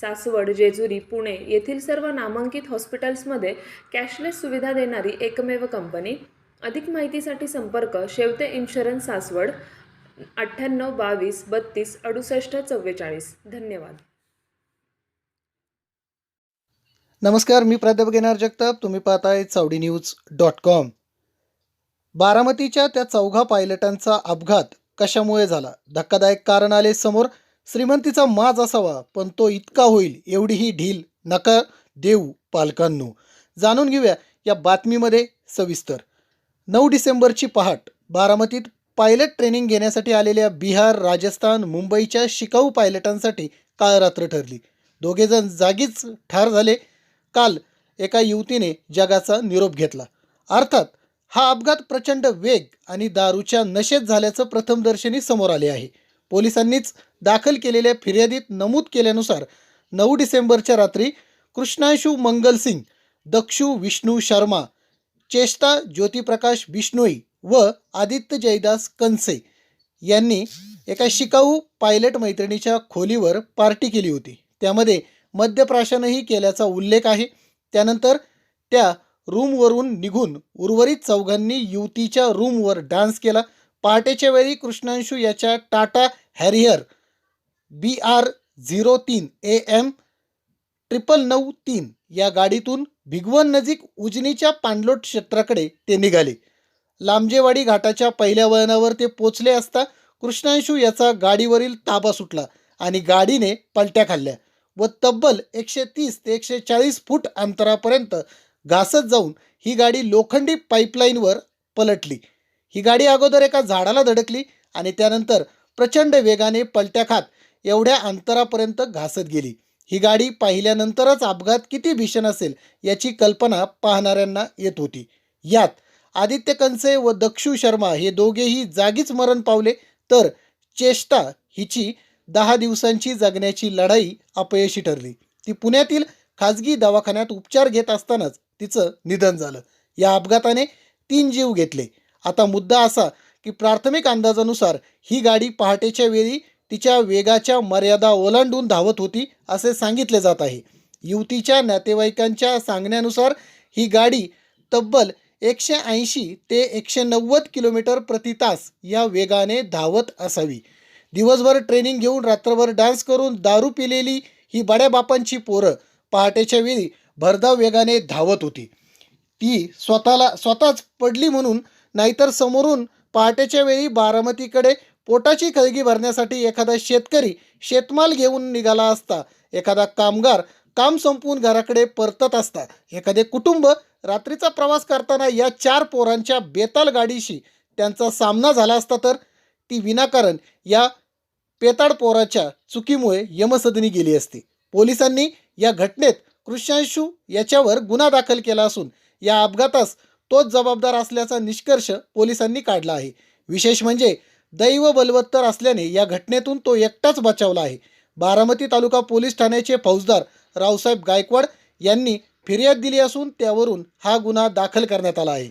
सासवड जेजुरी पुणे येथील सर्व नामांकित हॉस्पिटल्समध्ये कॅशलेस सुविधा देणारी एकमेव कंपनी. अधिक माहितीसाठी संपर्क शेवते इन्शुरन्स सासवड अठ्ठ्याण्णव बावीस बत्तीस अडुसष्ट चव्वेचाळीस. धन्यवाद. नमस्कार मी प्राध्यापक येणार जगताप. तुम्ही पाहताय चावडी न्यूज डॉट कॉम. बारामतीच्या त्या चौघा पायलटांचा अपघात कशामुळे झाला? धक्कादायक कारण आले समोर. श्रीमंतीचा माज असावा पण तो इतका होईल एवढी ही ढील नका देऊ पालकांनो. जाणून घेऊया या बातमीमध्ये सविस्तर. नऊ डिसेंबरची पहाट बारामतीत पायलट ट्रेनिंग घेण्यासाठी आलेल्या बिहार राजस्थान मुंबईच्या शिकाऊ पायलटांसाठी काळ रात्र ठरली. दोघेजण जागीच ठार झाले. काल एका युवतीने जगाचा निरोप घेतला. अर्थात हा अपघात प्रचंड वेग आणि दारूच्या नशेत झाल्याचं प्रथमदर्शनी समोर आले आहे. पोलिसांनीच दाखल केलेल्या फिर्यादीत नमूद केल्यानुसार नऊ डिसेंबरच्या रात्री कृष्णांशू मंगलसिंग दक्षू विष्णू शर्मा चेष्टा ज्योतिप्रकाश बिष्णोई व आदित्य जयदास कनसे यांनी एका शिकाऊ पायलट मैत्रिणीच्या खोलीवर पार्टी केली होती. त्यामध्ये मद्यप्राशनही केल्याचा उल्लेख आहे. त्यानंतर त्या रूमवरून निघून उर्वरित चौघांनी युवतीच्या रूमवर डान्स केला. पहाटेच्या वेळी कृष्णांशू याच्या Tata Harrier B R zero तीन ए एम ट्रिपल नऊ तीन या गाडीतून भिगवण नजीक उजनीच्या पाणलोट क्षेत्राकडे ते निघाले. लांबजेवाडी घाटाच्या पहिल्या वळणावर ते पोचले असता कृष्णांशू याचा गाडीवरील ताबा सुटला आणि गाडीने पलट्या खाल्ल्या व तब्बल एकशे तीस ते एकशे चाळीस फूट अंतरापर्यंत घासत जाऊन ही गाडी लोखंडी पाईपलाईनवर पलटली. ही गाडी अगोदर एका झाडाला धडकली आणि त्यानंतर प्रचंड वेगाने पलट्या खात एवढ्या अंतरापर्यंत घासत गेली. ही गाडी पाहिल्यानंतरच अपघात किती भीषण असेल याची कल्पना पाहणाऱ्यांना येत होती. यात आदित्य कंसे व दक्षू शर्मा हे दोघेही जागीच मरण पावले तर चेष्टा हिची दहा दिवसांची जगण्याची लढाई अपयशी ठरली. ती पुण्यातील खाजगी दवाखान्यात उपचार घेत असतानाच तिचं निधन झालं. या अपघाताने तीन जीव घेतले. आता मुद्दा असा की प्राथमिक अंदाजानुसार ही गाडी पहाटेच्या वेळी तिच्या वेगाच्या मर्यादा ओलांडून धावत होती असे सांगितले जात आहे. युवतीच्या नातेवाईकांच्या सांगण्यानुसार ही गाडी तब्बल एकशे ऐंशी ते एकशे नव्वद किलोमीटर प्रति तास या वेगाने धावत असावी. दिवसभर ट्रेनिंग घेऊन रात्रभर डान्स करून दारू पिलेली ही बड्या बापांची पोरं पहाटेच्या वेळी भरधाव वेगाने धावत होती. ती स्वतःला स्वतःच पडली म्हणून नाहीतर समोरून पहाटेच्या वेळी बारामतीकडे पोटाची खळगी भरण्यासाठी एखादा शेतकरी शेतमाल घेऊन निघाला असता. एखादा कामगार काम संपवून घराकडे परतत असता. एखादे कुटुंब रात्रीचा प्रवास करताना या चार पोरांच्या बेताल गाडीशी त्यांचा सामना झाला असता तर ती विनाकारण या पेताड पोराच्या चुकीमुळे यमसदनी गेली असती. पोलिसांनी या घटनेत कृष्णांशू याच्यावर गुन्हा दाखल केला असून या अपघातास तोच जबाबदार असल्याचा निष्कर्ष पोलिसांनी काढला आहे. विशेष म्हणजे दैव बलवत्तर असल्याने या घटनेतून तो एकटाच बचावला आहे. बारामती तालुका पोलीस ठाण्याचे फौजदार रावसाहेब गायकवाड यांनी फिर्याद दिली असून त्यावरून हा गुन्हा दाखल करण्यात आला आहे.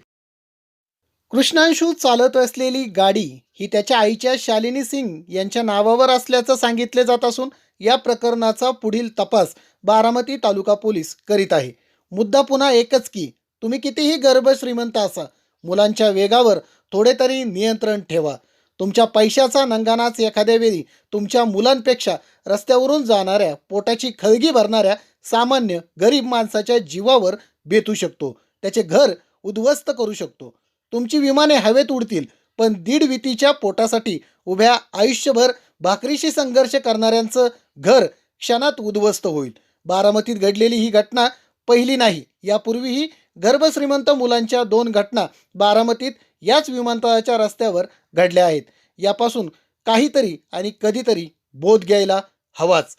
कृष्णांशू चालत असलेली गाडी ही त्याच्या आईच्या शालिनी सिंग यांच्या नावावर असल्याचं सांगितले जात असून या प्रकरणाचा पुढील तपास बारामती तालुका पोलीस करीत आहे. मुद्दा पुन्हा एकच की तुम्ही कितीही गर्भ श्रीमंत असा मुलांच्या वेगावर थोडे तरी नियंत्रण ठेवा. तुमच्या पैशाचा नंगानाच एखाद्या वेळी तुमच्या मुलांपेक्षा रस्त्यावरून जाणाऱ्या पोटाची खळगी भरणाऱ्या सामान्य गरीब माणसाच्या जीवावर बेतू शकतो. त्याचे घर उद्ध्वस्त करू शकतो. तुमची विमाने हवेत उडतील पण दीड वितीच्या पोटासाठी उभ्या आयुष्यभर भाकरीशी संघर्ष करणाऱ्यांचं घर क्षणात उद्ध्वस्त होईल. बारामतीत घडलेली ही घटना पहिली नाही यापूर्वीही गर्भश्रीमंत मुलांच्या दोन घटना बारामतीत याच विमानतळाच्या रस्त्यावर घडल्या आहेत. यापासून काहीतरी आणि कधीतरी बोध घ्यायला हवाच.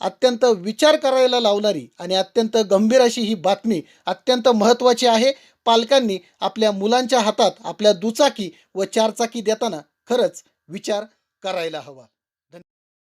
अत्यंत विचार करायला लावणारी आणि अत्यंत गंभीर अशी ही बातमी अत्यंत महत्त्वाची आहे. पालकांनी आपल्या मुलांच्या हातात आपल्या दुचाकी व चारचाकी देताना खरंच विचार करायला हवा.